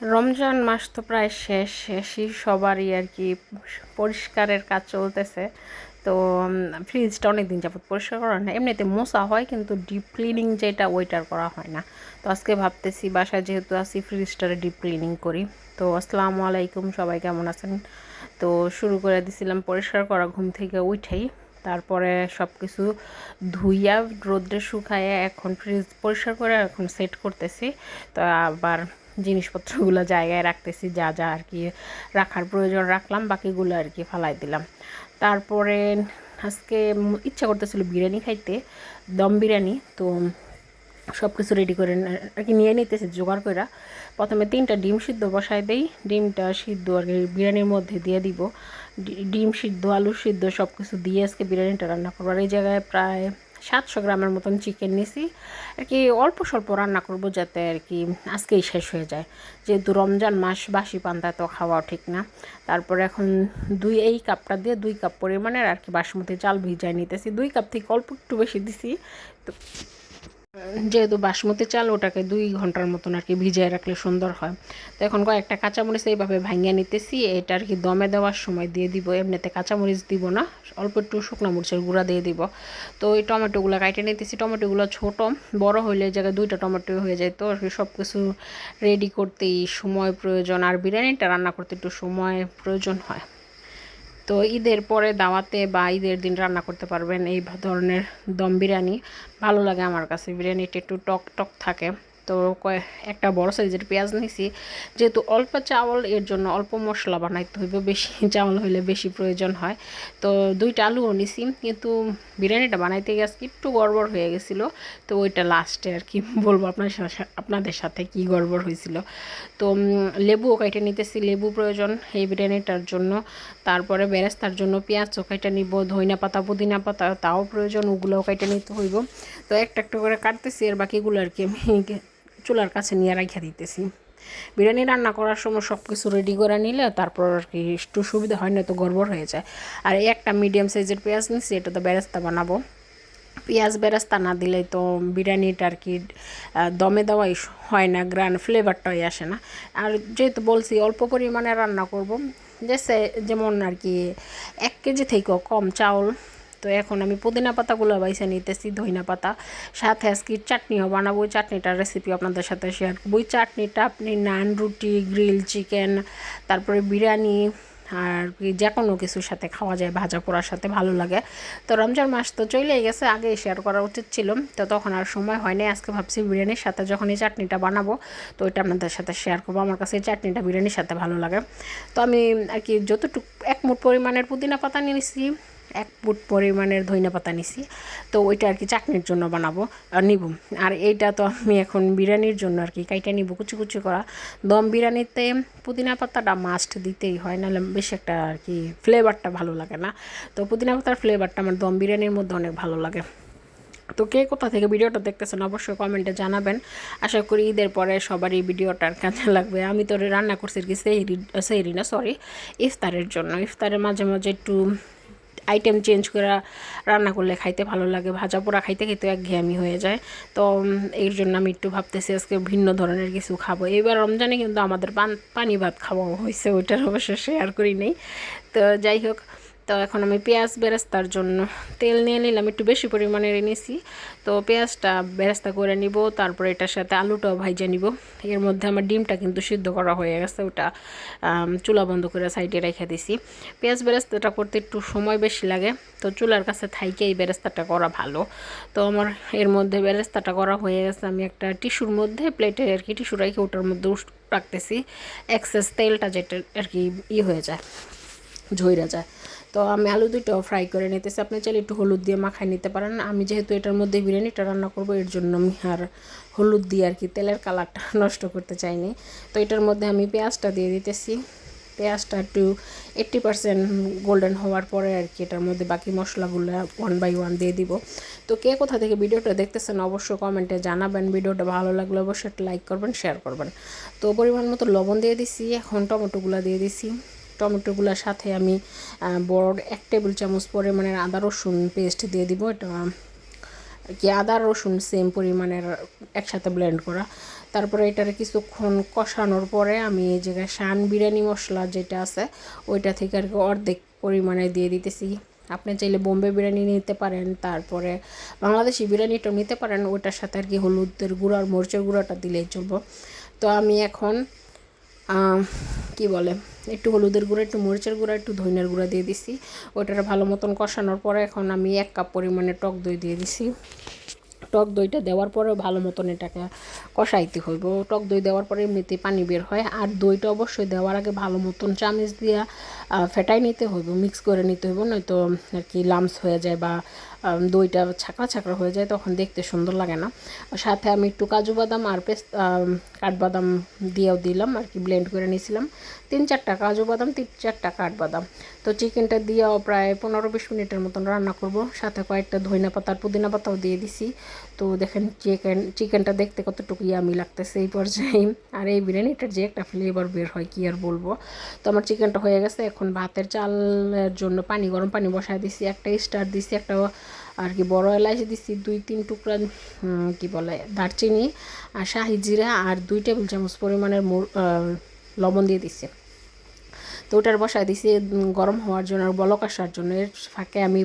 রমজান মাস তো প্রায় শেষ, শেষই সবারই আর কি পরিষ্কারের কাজ চলতেছে। তো ফ্রিজটা অনেক দিন যাবত পরিষ্কার করা না। এমনিতে মোছা হয় কিন্তু ডিপ ক্লিনিং যেটা ওইটার করা হয় না। তো আজকে ভাবতেছি বাসায় যেহেতু আসি ফ্রিজটারে ডিপ ক্লিনিং করি। তো, আসসালামু আলাইকুম, সবাই কেমন আছেন? তো, শুরু করে দিছিলাম পরিষ্কার করা ঘুম থেকে উঠেই। তারপরে সব কিছু ধুইয়া, রোদ্রে শুকায় এখন ফ্রিজ পরিষ্কার করে এখন সেট করতেছি। তো আবার জিনিসপত্রগুলো জায়গায় রাখতেছি, যা যা আর কি রাখার প্রয়োজন রাখলাম, বাকিগুলো আর কি ফালাই দিলাম। তারপরে আজকে ইচ্ছা করতেছিল বিরিয়ানি খাইতে, দম বিরিয়ানি, তো সব কিছু রেডি করে আর কি নিয়ে নিতেছি জোগাড় করে প্রথমে তিনটা ডিম সিদ্ধ বসাই দেই, ডিমটা সিদ্ধ আর কি বিরিয়ানির মধ্যে দিয়ে দিব। ডিম সিদ্ধ, আলু সিদ্ধ সব কিছু দিয়ে আজকে বিরিয়ানিটা রান্না করব। আর এই জায়গায় প্রায় সাতশো গ্রামের মতন চিকেন নিছি। আর কি অল্প স্বল্প রান্না করব যাতে আর কি আজকেই শেষ হয়ে যায়। যেহেতু রমজান মাস, বাসি পান্তা তো খাওয়াও ঠিক না। তারপরে এখন দুই, এই কাপটা দিয়ে দুই কাপ পরিমাণের আর কি বাসমতি চাল ভিজায় নিতেছি। দুই কাপ থেকে অল্প একটু বেশি দিছি। তো যেহেতু বাসমতি চাল, ওটাকে দুই ঘণ্টার মতন আর কি ভিজিয়ে রাখলে সুন্দর হয়। তো এখন কয়েকটা কাঁচামরিচ এইভাবে ভাঙিয়ে নিতেছি। এটা আর কি দমে দেওয়ার সময় দিয়ে দিব। এমনিতে কাঁচামরিচ দিব না, অল্প একটু শুকনো মরিচের গুঁড়া দিয়ে দিব। তো ওই টমেটোগুলো কাটে নিতেছি। টমেটোগুলো ছোটো, বড় হইলে জায়গায় দুইটা টমেটো হয়ে যায়। তো আর কি সব কিছু রেডি করতেই সময় প্রয়োজন। আর বিরিয়ানিটা রান্না করতে একটু সময় প্রয়োজন হয়। তো ঈদের পরে দাওয়াতে বা ঈদের দিন রান্না করতে পারবেন এই ধরনের দম বিরিয়ানি। ভালো লাগে আমার কাছে। বিরিয়ানিটা একটু টক টক থাকে। তো একটা বড় সাইজের পেঁয়াজ নিছি। যেহেতু অল্প চাউল, এর জন্য অল্প মশলা বানাইতে হইবে, বেশি চাউল হইলে বেশি প্রয়োজন হয়। তো দুইটা আলুও নিছি, কিন্তু বিরিয়ানিটা বানাইতে গেছে একটু গড়বড় হয়ে গেছিল। তো ওইটা লাস্টে আর কি বলব আপনার আপনাদের সাথে কি গড়বড় হয়েছিল তো লেবুও কাইটে নিতেছি, লেবু প্রয়োজন এই বিরিয়ানিটার জন্য। তারপরে বেরেস্তার জন্য পেঁয়াজ চোখাইটা নিব, ধইনা পাতা, পুদিনা পাতা তাও প্রয়োজন, ওগুলোও কাইটে নিতে হইব। তো একটা একটা করে কাটতেছি আর বাকিগুলো আর কি আমি চুলার কাছে নিয়ে রাখিয়া দিতেছি। বিরিয়ানি রান্না করার সময় সব কিছু রেডি করে নিলে তারপর আর কি একটু সুবিধা হয় না তো গড়বড় হয়ে যায়। আর এই একটা মিডিয়াম সাইজের পেঁয়াজ নিচ্ছি এটা তো বেরেস্তা বানাবো। পেঁয়াজ বেরেস্তা না দিলে তো বিরিয়ানিটা আর কি দমে দেওয়াই হয় না, গ্রান ফ্লেভারটাই আসে না। আর যেহেতু বলছি অল্প পরিমাণে রান্না করব, যে যেমন আর কি, এক কেজি থেকেও কম চাউল তো এখন আমি পুদিনা পাতাগুলো বাইসে নিতেছি, ধইনা পাতা। সাথে আজকে চাটনিও বানাবো ওই চাটনিটার রেসিপি আপনাদের সাথে শেয়ার করব। ওই চাটনিটা আপনি নান, রুটি গ্রিল চিকেন তারপরে বিরিয়ানি আর কি যে কোনো কিছুর সাথে খাওয়া যায়, ভাজা পোড়ার সাথে ভালো লাগে। তো রমজান মাস তো চলেই গেছে আগে শেয়ার করা উচিত ছিল। তো তখন আর সময় হয়নি, আজকে ভাবছি বিরিয়ানির সাথে যখন এই চাটনিটা বানাবো, তো ওইটা আপনাদের সাথে শেয়ার করব। আমার কাছে এই চাটনিটা বিরিয়ানির সাথে ভালো লাগে। তো আমি আর কি যতটুকু, এক মুঠ পরিমাণের পুদিনা পাতা নিয়েছি। এক ফুট পরিমাণের ধইনা পাতা নিছি। তো ওইটা আর কি চাটনির জন্য বানাবো নিব। আর এইটা তো আমি এখন বিরিয়ানির জন্য আর কি কাইটা নিব কুচি কুচি করা। দম বিরিয়ানিতে পুদিনা পাতাটা মাস্ট দিতেই হয়, নাহলে বেশি একটা আর কি ফ্লেভারটা ভালো লাগে না। তো পুদিনা পাতার ফ্লেভারটা আমার দম বিরিয়ানির মধ্যে অনেক ভালো লাগে। তো কে কোথা থেকে ভিডিওটা দেখতেছেন অবশ্যই কমেন্টে জানাবেন। আশা করি ঈদের পরে সবারই ভিডিওটার কাজে লাগবে। আমি তো রান্না করছি আর কি সেই সেই না সরি ইফতারের জন্য। ইফতারের মাঝে মাঝে একটু আইটেম চেঞ্জ করে রান্না করলে খাইতে ভালো লাগে। ভাজা পোড়া খাইতে খেতে এক ঘেয়ামি হয়ে যায়। তো এর জন্য আমি একটু ভাবতেছি আজকে ভিন্ন ধরনের কিছু খাব। এবার রমজানে কিন্তু আমাদের পান পানি ভাত খাওয়া হয়েছে, ওইটার অবশ্য শেয়ার করি নেই। তো, যাই হোক তো এখন আমি পেঁয়াজ বেরেস্তার জন্য তেল নিয়ে নিলাম, একটু বেশি পরিমাণে নিয়েছি তো পেঁয়াজটা বেরেস্তা করে নিব, তারপরে এটার সাথে আলুটাও ভাইজে নিব। এর মধ্যে আমার ডিমটা কিন্তু সিদ্ধ করা হয়ে গেছে, ওটা চুলা বন্ধ করে সাইডে রেখে দিছি। পেঁয়াজ বেরেস্তাটা করতে একটু সময় বেশি লাগে, তো চুলার কাছে থাইকে এই বেরেস্তাটা করা ভালো। তো আমার এর মধ্যে বেরেস্তাটা করা হয়ে গেছে, আমি একটা টিস্যুর মধ্যে প্লেটে আর কি টিস্যু রেখে ওটার মধ্যে রাখতেছি। এক্সেস তেলটা যেটা আর কি ই হয়ে যায়। ঝইরা যায়। তো আমি আলু দুইটাও ফ্রাই করে নিতেছি। আপনি চাইলে একটু হলুদ দিয়ে মাখাই নিতে পারেন। আমি যেহেতু এটার মধ্যে বিরিয়ানিটা রান্না করব, এর জন্য আমি আর হলুদ দিয়ে আর কি তেলের কালারটা নষ্ট করতে চাইনি। তো এটার মধ্যে আমি পেঁয়াজটা দিয়ে দিতেছি। পেঁয়াজটা একটু এইট্টি পারসেন্ট গোল্ডেন হওয়ার পরে আর কি এটার মধ্যে বাকি মশলাগুলো ওয়ান বাই ওয়ান দিয়ে দিব। তো কে কোথা থেকে ভিডিওটা দেখতেছেন অবশ্যই কমেন্টে জানাবেন। ভিডিওটা ভালো লাগলে অবশ্যই একটা লাইক করবেন শেয়ার করবেন। তো পরিমাণ মতো লবণ দিয়ে দিছি। এখন টমেটোগুলো দিয়ে দিছি। টমেটোগুলোর সাথে আমি বড় এক টেবিল চামচ পরিমাণের আদা রসুন পেস্ট দিয়ে দিব। এটা, কি আদা রসুন সেম পরিমাণের একসাথে ব্লেন্ড করা। তারপরে এটার কিছুক্ষণ কষানোর পরে আমি এই জায়গায় শান বিরিয়ানি মশলা যেটা আছে, ওইটা থেকে আর কি অর্ধেক পরিমাণে দিয়ে দিতেছি। আপনি চাইলে বোম্বে বিরিয়ানি নিতে পারেন, তারপরে বাংলাদেশি বিরিয়ানিটাও নিতে পারেন, ওইটার সাথে আর কি হলুদের গুঁড়ো আর মরিচের গুঁড়োটা দিলেই চলবো। তো আমি এখন কি বলে একটু হলুদের গুঁড়া, একটু মরিচের গুঁড়া, একটু ধনিয়ার গুঁড়া দিয়ে দিছি। ওইটার ভালো মতন কষানোর পরে এখন আমি এক কাপ পরিমাণে টক দই দিয়ে দিছি। টক দইটা দেওয়ার পরে ভালো মতন এটাকে কষাইতে হইব। টক দই দেওয়ার পরে এমনিতে পানি বের হয় আর দইটা অবশ্যই দেওয়ার আগে ভালো মতন চামচ দিয়া ফেটাই নিতে হইব মিক্স করে নিতে হইব, নয়তো আর কি লামস হয়ে যায় বা দইটা ছাকড়া ছাকড়া হয়ে যায় তখন দেখতে সুন্দর লাগে না। সাথে আমি একটু কাজু বাদাম আর পেস্ট কাঠবাদাম দিয়েও দিলাম, আর কি ব্লেন্ড করে নিয়েছিলাম। তিন চারটা কাজু বাদাম, তিন চারটা কাঠবাদাম। তো চিকেনটা দিয়েও প্রায় পনেরো বিশ মিনিটের মতন রান্না করব। সাথে কয়েকটা ধইনা পাতা আর পুদিনা পাতাও দিয়ে দিছি। তো দেখেন চিকেন চিকেনটা দেখতে কতটুকু ইয়ামি লাগতেছে এই পর্যায়ে। আর এই বিরিয়ানিটার যে একটা ফ্লেভার বের হয়, কি আর বলব? তো আমার চিকেনটা হয়ে গেছে, এখন ভাতের চালের জন্য পানি, গরম পানি বসায় দিছি, একটা স্টার দিছি, একটা আর কি বড় এলাচ দিছি, দুই তিন টুকরা কি বলে, দারচিনি আর শাহি জিরা আর দুই টেবিল চামচ পরিমাণের লবণ দিয়ে দিছি। তো ওটার বসায় দিছি গরম হওয়ার জন্য আর বলক আসার জন্য। এর ফাঁকে আমি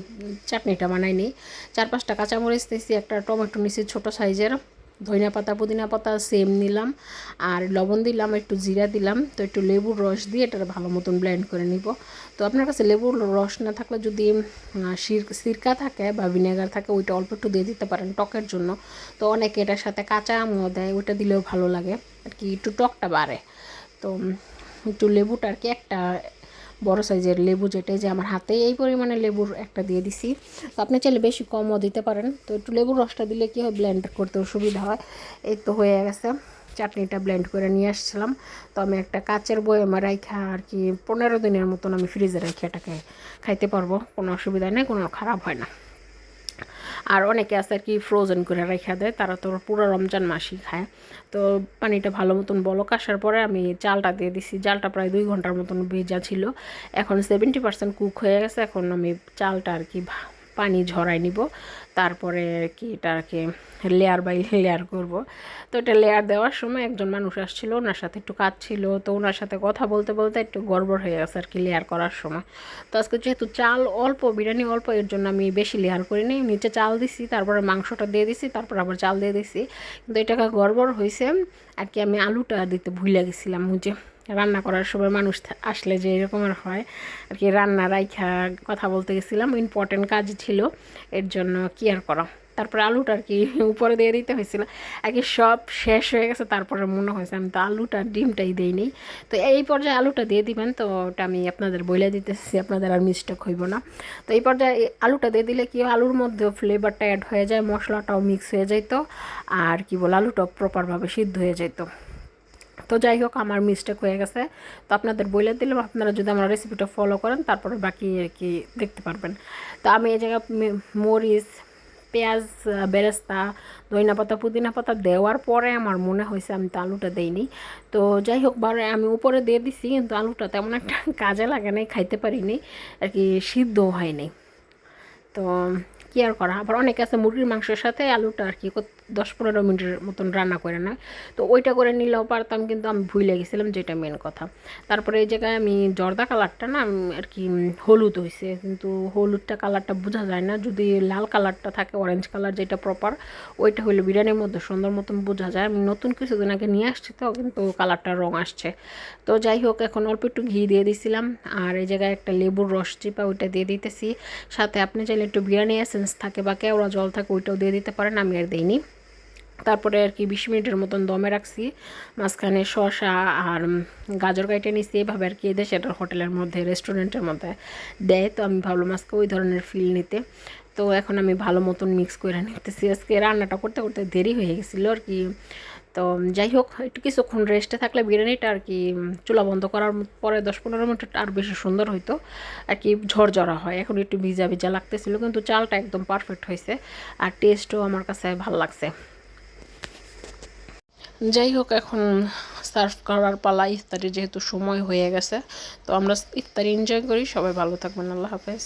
চাটনিটা বানাই নিই। চার পাঁচটা কাঁচামরিচ নিয়েছি একটা টমেটো নিয়েছি ছোটো সাইজের। ধনিয়া পাতা, পুদিনা পাতা সেম নিলাম। আর লবণ দিলাম, একটু জিরা দিলাম। তো একটু লেবুর রস দিয়ে এটা ভালো মতন ব্লেন্ড করে নিব। তো আপনার কাছে লেবুর রস না থাকলে যদি সিরকা থাকে বা ভিনেগার থাকে, ওইটা অল্প একটু দিয়ে দিতে পারেন টকের জন্য। তো অনেকে এটার সাথে কাঁচা আমও দেয়, ওইটা দিলেও ভালো লাগে। আর কি, একটু টকটা বাড়ে। তো একটু লেবুটা আর কি, একটা বড় সাইজের লেবু যেটা যে আমার হাতে, এই পরিমাণে লেবুর একটা দিয়ে দিছি। তো আপনি চাইলে বেশি কমও দিতে পারেন। তো একটু লেবুর রসটা দিলে কী হয় ব্লেন্ড করতেও সুবিধা হয়। এই তো হয়ে গেছে। চাটনিটা ব্লেন্ড করে নিয়ে আসছিলাম। তো আমি একটা কাচের বয়মে রাইখা আর কি, পনেরো দিনের মতন আমি ফ্রিজে রাখি এটাকে খাইতে পারব। কোনো অসুবিধা নেই, কোনো খারাপ হয় না। আর অনেকে আছে আর কি ফ্রোজেন করে রেখে দেয়, তারা তো পুরো রমজান মাসি খায়। তো পানিটা ভালো মতন বলক, আসার পরে আমি চালটা দিয়ে দিছি। চালটা প্রায় দুই ঘণ্টার মতন ভেজা ছিল। এখন সেভেন্টি পার্সেন্ট কুক হয়ে গেছে। এখন আমি চালটা আর কি পানি ঝরাই নিব। তারপরে কি এটা আর কি লেয়ার বাই লেয়ার করব। তো এটা লেয়ার দেওয়ার সময় একজন মানুষ আসছিল, ওনার সাথে একটু কাজ ছিল, তো ওনার সাথে কথা বলতে বলতে একটু গড়বড় হয়ে গেছে আর কি লেয়ার করার সময়। তো আজকে যেহেতু চাল অল্প, বিরিয়ানি অল্প, এর জন্য আমি বেশি লেয়ার করিনি নিচে চাল দিছি, তারপরে মাংসটা দিয়ে দিছি, তারপর আবার চাল দিয়ে দিছি। কিন্তু এটাকে গড়বড় হয়েছে আর কি আমি আলুটা দিতে ভুলে গেছিলাম যে রান্না করার সময় মানুষ আসলে যে এরকমের হয়। আর কি রান্না রাইখা কথা বলতে গেছিলাম ইম্পর্টেন্ট কাজ ছিল, এর জন্য কি আর করা তারপরে আলুটা আর কি উপরে দিয়ে দিতে হয়েছিল। আর কি সব শেষ হয়ে গেছে, তারপরে মনে হয়েছে আমি তো আলুটা ডিমটাই দিইনি। তো এই পর্যায়ে আলুটা দিয়ে দিবেন, তো ওটা আমি আপনাদের বলে দিতেছি, আপনাদের আর মিস্টেক হইব না। তো এই পর্যায়ে আলুটা দিয়ে দিলে কি আলুর মধ্যেও ফ্লেভারটা অ্যাড হয়ে যায়, মশলাটাও মিক্স হয়ে যেত আর কি বল, আলুটাও প্রপারভাবে সিদ্ধ হয়ে যেত তো যাই হোক আমার মিস্টেক হয়ে গেছে। তো আপনাদের বলে দিলাম, আপনারা যদি আমার রেসিপিটা ফলো করেন, তারপরে বাকি আর কি দেখতে পারবেন। তো আমি এই জায়গায় মরিচ, পেঁয়াজ বেরেস্তা, ধনিয়া পাতা, পুদিনা পাতা দেওয়ার পরে আমার মনে হয়েছে আমি তো আলুটা দেইনি। তো যাই হোক বারে আমি উপরে দিয়ে দিছি, কিন্তু আলুটা তেমন একটা কাজে লাগে নাই, খাইতে পারিনি, আর কি সিদ্ধ হয়নি তো কি আর করা। আবার অনেকে আছে মুরগির মাংসের সাথে আলুটা আর কি দশ পনেরো মিনিটের মতন রান্না করে নেয়। তো ওইটা করে নিলেও পারতাম, কিন্তু আমি ভুলে গেছিলাম যেটা মেন কথা। তারপরে এই জায়গায় আমি জর্দা কালারটা না আর কি হলুদ হয়েছে কিন্তু হলুদটা কালারটা বোঝা যায় না। যদি লাল কালারটা থাকে অরেঞ্জ কালার যেটা প্রপার ওইটা হলো বিরিয়ানির মধ্যে সুন্দর মতন বোঝা যায়। আমি নতুন কিছুদিন আগে নিয়ে আসছি তো, কিন্তু কালারটা রং আসছে। তো যাই হোক, এখন অল্প একটু ঘি দিয়ে দিছিলাম। আর এই জায়গায় একটা লেবুর রস চিপা ওইটা দিয়ে দিতেছি। সাথে আপনি চাইলে একটু বিরিয়ানি এসেন্স থাকে বা কেওড়া জল থাকে, ওইটাও দিয়ে দিতে পারেন, আমি আর দিইনি। তারপরে আর কি বিশ মিনিটের মতন দমে রাখছি, মাঝখানে শশা আর গাজর কাইটে নিচ্ছি এভাবে আর কি এদের সেটা হোটেলের মধ্যে, রেস্টুরেন্টের মধ্যে দেয়। তো আমি ভাবলাম আজকে ওই ধরনের ফিল নিতে। তো এখন আমি ভালো মতন মিক্স করে নিতেছি। আজকে রান্নাটা করতে করতে দেরি হয়ে গেছিল আর কি। তো, যাই হোক, একটু কিছুক্ষণ রেস্টে থাকলে বিরিয়ানিটা আর কি চুলা বন্ধ করার পরে দশ পনেরো মিনিট আর বেশি সুন্দর হইতো। আর কি ঝরঝরা হয়, এখন একটু ভিজা ভিজা লাগতেছিল, কিন্তু চালটা একদম পারফেক্ট হয়েছে আর টেস্টও আমার কাছে ভালো লাগছে। যাই হোক, এখন সার্ভ করার পালা ইফতারি যেহেতু সময় হয়ে গেছে, তো আমরা ইফতারি এনজয় করি। সবাই ভালো থাকবেন, আল্লাহ হাফেজ।